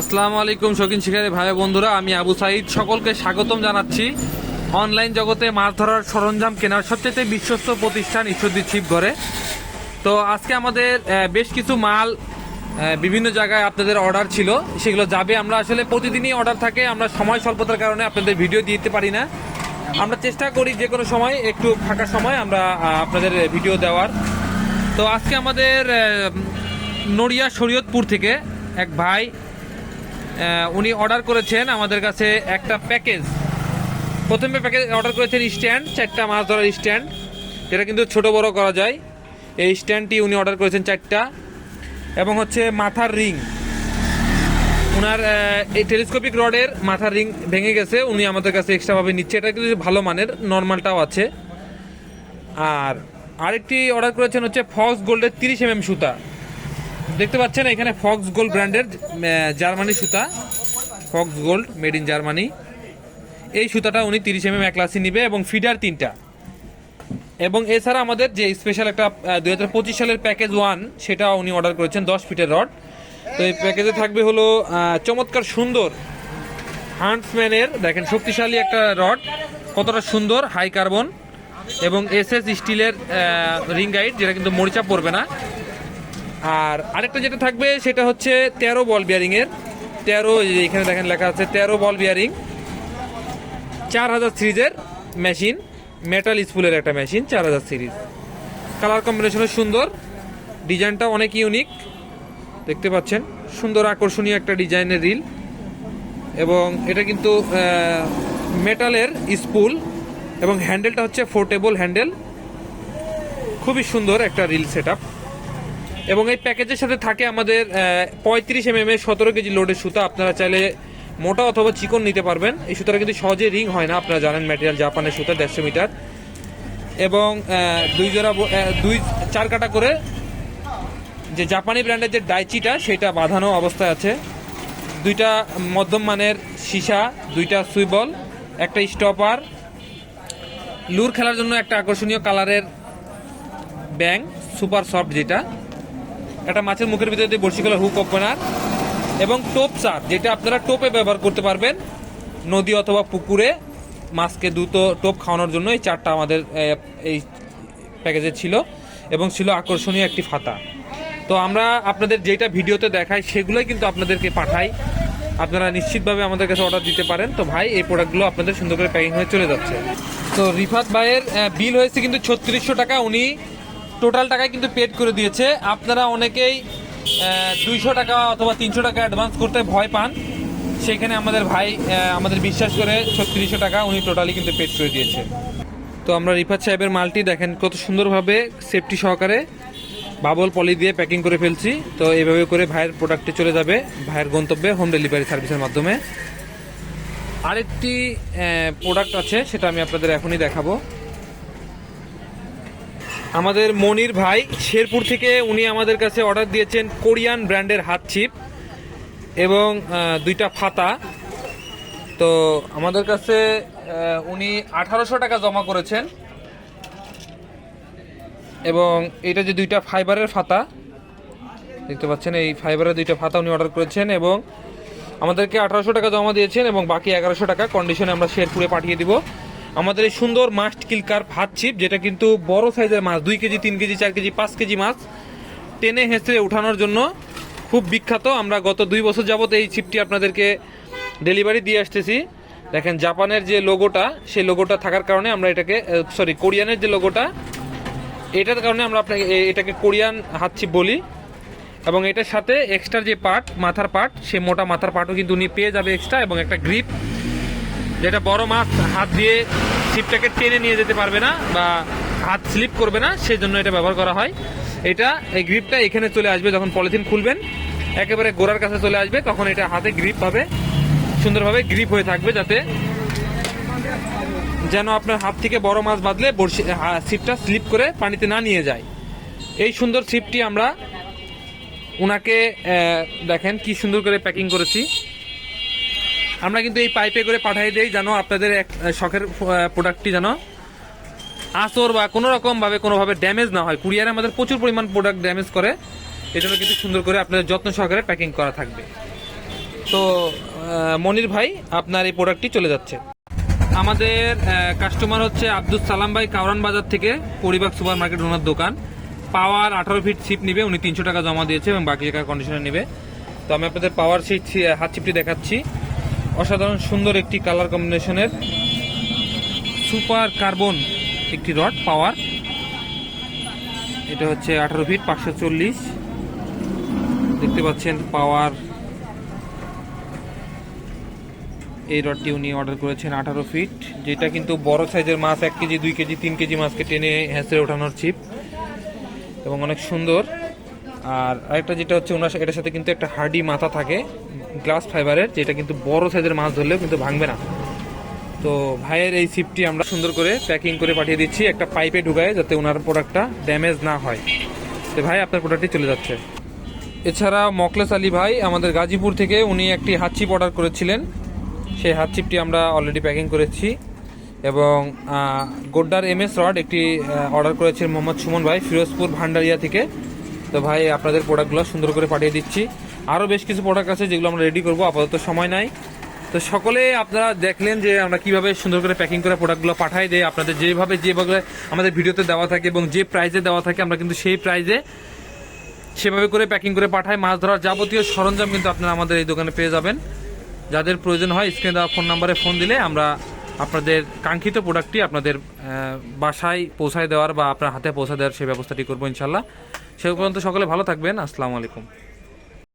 আসসালামু আলাইকুম শৌখিন শিকারী ভাই বন্ধুরা, আমি আবু সাইদ। সকলকে স্বাগতম জানাচ্ছি। অনলাইন জগতে মাছ ধরার সরঞ্জাম কেনার সবচেয়ে বিশ্বস্ত প্রতিষ্ঠান ঈশ্বরদী ছিপঘরে তো আজকে আমাদের বেশ কিছু মাল বিভিন্ন জায়গায় আপনাদের অর্ডার ছিল। সেগুলো যাবে, আমরা আসলে প্রতিদিনই অর্ডার থাকে, আমরা সময় স্বল্পতার কারণে আপনাদের ভিডিও দিতে পারি না। আমরা চেষ্টা করি যে কোনো সময়, একটু ফাঁকা সময় আমরা আপনাদের ভিডিও দেওয়ার। তো আজকে আমাদের নড়িয়া শরীয়তপুর থেকে এক ভাই উনি অর্ডার করেছেন আমাদের কাছে একটা প্যাকেজ প্রথমে প্যাকেজ অর্ডার করেছেন স্ট্যান্ড চারটা মাছ ধরার স্ট্যান্ড যেটা কিন্তু ছোট বড় করা যায়। এই স্ট্যান্ডটি উনি অর্ডার করেছেন চারটা। এবং হচ্ছে মাথার রিং। ওনার এই টেলিস্কোপিক রডের মাথার রিং ভেঙে গেছে, উনি আমাদের কাছে এক্সট্রাভাবে নিচ্ছে। এটা কিন্তু ভালো মানের নর্মালটাও আছে। আর আরেকটি অর্ডার করেছেন হচ্ছে ফক্স গোল্ডের তিরিশ এম সুতা। দেখতে পাচ্ছেন এখানে ফক্স গোল্ড ব্র্যান্ডের জার্মানি সুতা। Fox gold made in Germany এই সুতাটা উনি তিরিশ এম এম এক লাসি নিবে এবং ফিডার তিনটা। এবং এছাড়া আমাদের যে স্পেশাল একটা দুই হাজার পঁচিশ সালের প্যাকেজ ওয়ান সেটা উনি অর্ডার করেছেন, দশ ফিটের রড তো এই প্যাকেজে থাকবে হলো চমৎকার সুন্দর হান্টসম্যানের দেখেন শক্তিশালী একটা রড কতটা সুন্দর হাই কার্বন এবং এস এস স্টিলের রিং গাইড যেটা কিন্তু মরিচা পড়বে না। আর আরেকটা যেটা থাকবে, সেটা হচ্ছে তেরো বল বিয়ারিং এর তেরো এখানে দেখেন লেখা আছে, তেরো বল বিয়ারিং চার হাজার সিরিজের মেশিন মেটাল স্পুলের একটা মেশিন চার হাজার সিরিজ। কালার কম্বিনেশনও সুন্দর ডিজাইনটা অনেক ইউনিক দেখতে পাচ্ছেন, সুন্দর আকর্ষণীয় একটা ডিজাইনের রিল এবং এটা কিন্তু মেটালের স্পুল এবং হ্যান্ডেলটা হচ্ছে ফোর্টেবল হ্যান্ডেল খুবই সুন্দর একটা রিল সেট এবং এই প্যাকেজের সাথে থাকে আমাদের পঁয়ত্রিশ এম এম এর সতেরো কেজি লোডের সুতা। আপনারা চাইলে মোটা অথবা চিকন নিতে পারবেন। এই সুতাটা কিন্তু সহজে রিং হয় না, আপনারা জানেন ম্যাটেরিয়াল জাপানের সুতা, দেড়শো মিটার। এবং দুই জোড়া দুই, চার কাটা করে যে জাপানি ব্র্যান্ডের যে ডাইচিটা সেটা বাঁধানো অবস্থায় আছে। দুইটা মধ্যম মানের সীসা, দুইটা সুইবল, একটা স্টপার লুর খেলার জন্য একটা আকর্ষণীয় কালারের ব্যাং সুপার সফট যেটা। একটা মাছের মুখের ভিতরে দিয়ে বড়শি কলার হুক ওপেনার এবং টোপ চার যেটা আপনারা টোপে ব্যবহার করতে পারবেন নদী অথবা পুকুরে মাছকে দ্রুত টোপ খাওয়ানোর জন্য এই চারটা আমাদের এই প্যাকেজে ছিল এবং ছিল আকর্ষণীয় একটি ফাতা। তো আমরা আপনাদের যেটা ভিডিওতে দেখাই সেগুলোই কিন্তু আপনাদেরকে পাঠাই। আপনারা নিশ্চিতভাবে আমাদের কাছে অর্ডার দিতে পারেন। তো ভাই, এই প্রোডাক্টগুলো আপনাদের সুন্দর করে প্যাকিং হয়ে চলে যাচ্ছে। তো রিফাত ভাইয়ের বিল হয়েছে কিন্তু ছত্রিশশো টাকা। উনি টোটাল টাকায় কিন্তু পেড করে দিয়েছে। আপনারা অনেকেই দুইশো টাকা অথবা তিনশো টাকা অ্যাডভান্স করতে ভয় পান। সেখানে আমাদের ভাই আমাদের বিশ্বাস করে ছত্রিশশো টাকা উনি টোটালি কিন্তু পেড করে দিয়েছে। তো আমরা রিফাত সাহেবের মালটি দেখেন কত সুন্দরভাবে সেফটি সহকারে বাবল পলি দিয়ে প্যাকিং করে ফেলছি। তো এইভাবে করে ভাইয়ের প্রোডাক্টে চলে যাবে, ভাইয়ের গন্তব্যে হোম ডেলিভারি সার্ভিসের মাধ্যমে। আরেকটি প্রোডাক্ট আছে, সেটা আমি আপনাদের এখনই দেখাবো। আমাদের মনির ভাই শেরপুর থেকে উনি আমাদের কাছে অর্ডার দিয়েছেন কোরিয়ান ব্র্যান্ডের হাত ছিপ এবং দুইটা ফাতা। তো আমাদের কাছে উনি আঠারোশো টাকা জমা করেছেন এবং এটা যে দুইটা ফাইবারের ফাতা, দেখতে পাচ্ছেন এই ফাইবারের দুইটা ফাতা উনি অর্ডার করেছেন এবং আমাদেরকে আঠারোশো টাকা জমা দিয়েছেন এবং বাকি এগারোশো টাকা কন্ডিশনে আমরা শেরপুরে পাঠিয়ে দিব। আমাদের এই সুন্দর মাস্ট কিলকার ভাত ছিপ, যেটা কিন্তু বড় সাইজের মাছ, দুই কেজি, তিন কেজি, চার কেজি, পাঁচ কেজি মাছ, টেনে হেঁচড়ে উঠানোর জন্য খুব বিখ্যাত। আমরা গত দুই বছর যাবত এই ছিপটি আপনাদেরকে ডেলিভারি দিয়ে আসতেছি। দেখেন, জাপানের যে লোগোটা, সেই লোগোটা থাকার কারণে আমরা এটাকে সরি কোরিয়ানের যে লোগোটা, এটার কারণে আমরা আপনাকে এটাকে কোরিয়ান হাতছিপ বলি। এবং এটার সাথে এক্সট্রা যে পার্ট মাথার পার্ট সে মোটা মাথার পার্টও কিন্তু উনি পেয়ে যাবে এক্সট্রা এবং একটা গ্রিপ যেটা বড় মাছ, হাত দিয়ে ছিপটাকে টেনে নিয়ে যেতে পারবে না বা হাত স্লিপ করবে না সেই জন্য এটা ব্যবহার করা হয়। এটা, এই গ্রিপটা এখানে চলে আসবে যখন পলিথিন খুলবেন। একেবারে গোড়ার কাছে চলে আসবে, তখন এটা হাতে গ্রিপ পাবে সুন্দরভাবে গ্রিপ হয়ে থাকবে যাতে যেন আপনার হাত থেকে বড় মাছ বাঁধলে বড়শি ছিপটা স্লিপ করে পানিতে না নিয়ে যায়। এই সুন্দর ছিপটি আমরা ওনাকে দেখেন কি সুন্দর করে প্যাকিং করেছি। আমরা কিন্তু এই পাইপে করে পাঠিয়ে দেই যেন আপনাদের এক শখের প্রোডাক্টটি যেন আসর বা কোনো রকম ভাবে কোনোভাবে ড্যামেজ না হয়। কুরিয়ারে আমাদের প্রচুর পরিমাণ প্রোডাক্ট ড্যামেজ করে। এই জন্য কিন্তু সুন্দর করে আপনাদের যত্ন সহকারে প্যাকিং করা থাকবে। তো মনির ভাই, আপনার এই প্রোডাক্টটি চলে যাচ্ছে। আমাদের কাস্টমার হচ্ছে আব্দুল সালাম ভাই কাউরান বাজার থেকে পরিবাগ সুপার মার্কেট ওনার দোকান। পাওয়ার আঠারো ফিট ছিপ নিবে, উনি তিনশো টাকা জমা দিয়েছে এবং বাকি টাকা কন্ডিশনার নেবে। তো আমি আপনাদের পাওয়ার সেই হাত চিপটি দেখাচ্ছি। অসাধারণ, সুন্দর একটি কালার কম্বিনেশনের সুপার কার্বন একটি রড পাওয়ার এটা হচ্ছে আঠারো ফিট পাঁচশো চল্লিশ। দেখতে পাচ্ছেন পাওয়ার এই রডটি উনি অর্ডার করেছেন আঠারো ফিট যেটা কিন্তু বড় সাইজের মাছ, এক কেজি, দুই কেজি, তিন কেজি মাছকে টেনে হ্যাঁসে ওঠানোর চিপ এবং অনেক সুন্দর। আর আরেকটা যেটা হচ্ছে ওনার এটার সাথে কিন্তু একটা হার্ডি মাথা থাকে, গ্লাস ফাইবারের, যেটা কিন্তু বড় সাইজের মাছ ধরলেও কিন্তু ভাঙবে না। তো ভাইয়ের এই চিপটি আমরা সুন্দর করে প্যাকিং করে পাঠিয়ে দিচ্ছি, একটা পাইপে ঢুকায় যাতে ওনার প্রোডাক্টটা ড্যামেজ না হয়। তো ভাই, আপনার প্রোডাক্টটি চলে যাচ্ছে। এছাড়া মকলেস আলী ভাই আমাদের গাজীপুর থেকে উনি একটি হাত চিপ অর্ডার করেছিলেন। সেই হাত চিপটি আমরা অলরেডি প্যাকিং করেছি এবং গোড্ডার এম এস রড একটি অর্ডার করেছেন মোহাম্মদ সুমন ভাই, ফিরোজপুর, ভান্ডারিয়া থেকে। তো ভাই, আপনাদের প্রোডাক্টগুলো সুন্দর করে পাঠিয়ে দিচ্ছি। আরও বেশ কিছু প্রোডাক্ট আছে যেগুলো আমরা রেডি করব, আপাতত সময় নাই। তো সকলে আপনারা দেখলেন যে আমরা কীভাবে সুন্দর করে প্যাকিং করে প্রোডাক্টগুলো পাঠাই দেয় আপনাদের যেভাবে যেভাবে আমাদের ভিডিওতে দেওয়া থাকে এবং যে প্রাইজে দেওয়া থাকে, আমরা কিন্তু সেই প্রাইজে সেভাবে করে প্যাকিং করে পাঠাই। মাছ ধরার যাবতীয় সরঞ্জাম কিন্তু আপনারা আমাদের এই দোকানে পেয়ে যাবেন। যাদের প্রয়োজন হয় স্ক্রিনে দেওয়া ফোন নাম্বারে ফোন দিলে আমরা আপনাদের কাঙ্ক্ষিত প্রোডাক্টটি আপনাদের বাসায় পৌঁছায় দেওয়ার বা আপনার হাতে পৌঁছে দেওয়ার সেই ব্যবস্থাটি করব ইনশাল্লাহ সে পর্যন্ত সকলে ভালো থাকবেন। আসসালামু আলাইকুম।